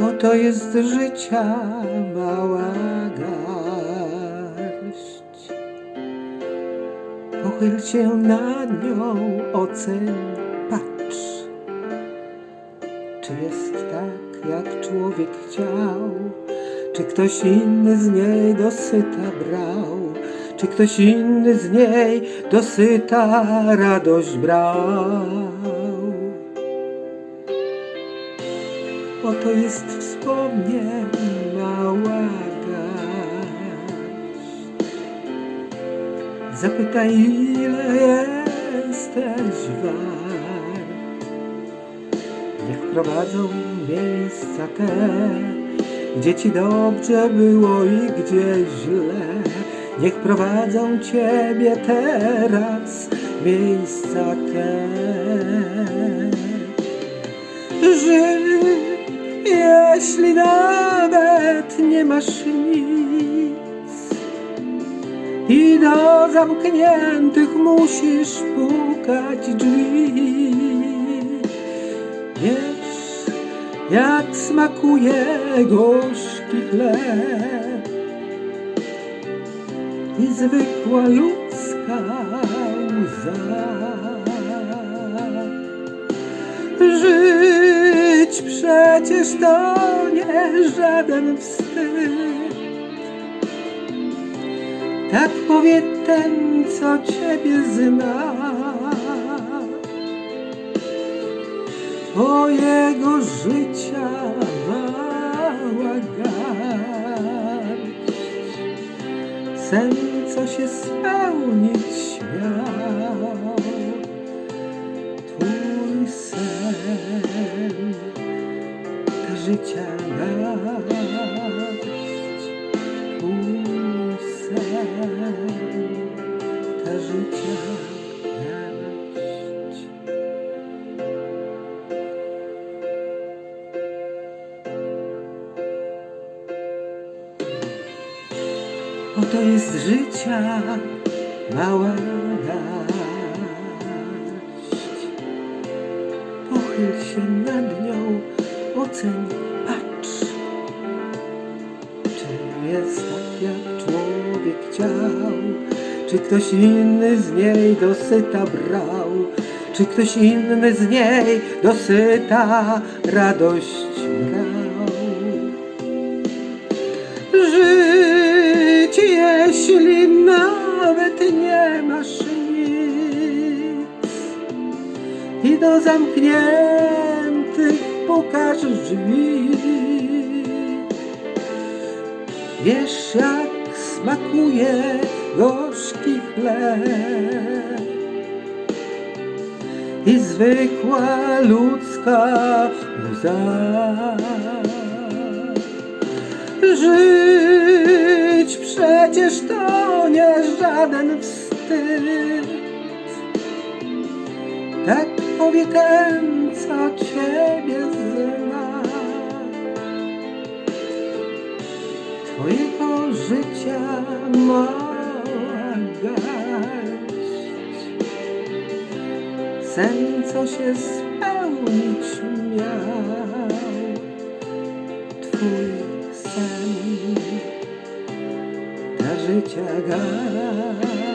Oto jest życia mała garść. Pochyl się nad nią, oceń, patrz. Czy jest tak, jak człowiek chciał? Czy ktoś inny z niej dosyta brał? Czy ktoś inny z niej dosyta radość brał? Oto jest wspomnień mała garść. Zapytaj, ile jesteś wart. Niech prowadzą miejsca te, gdzie ci dobrze było i gdzie źle. Niech prowadzą ciebie teraz miejsca te. Żyj, jeśli nawet nie masz nic i do zamkniętych musisz pukać drzwi. Wiesz, jak smakuje gorzki chleb i zwykła ludzka łza. Przecież to nie żaden wstyd. Tak powie ten, co ciebie zna. Twojego życia mała garść. Sen, co się spełnić życia. Twój sen, ta życia garść. Oto jest życia mała garść. Pochyl się nad nią, oceń, patrz. Czy jest tak, jak człowiek chciał? Czy ktoś inny z niej dosyta brał? Czy ktoś inny z niej dosyta radość brał? żyć, jeśli nawet nie masz nic i do zamkniętych pukasz drzwi. Wiesz, jak smakuje gorzki chleb i zwykła ludzka łza. Żyć przecież to nie żaden wstyd. Tak powie ten, co ciebie zna. Twojego życia mała garść. Sen, co się spełnić miał. Twój sen, ta życia garść.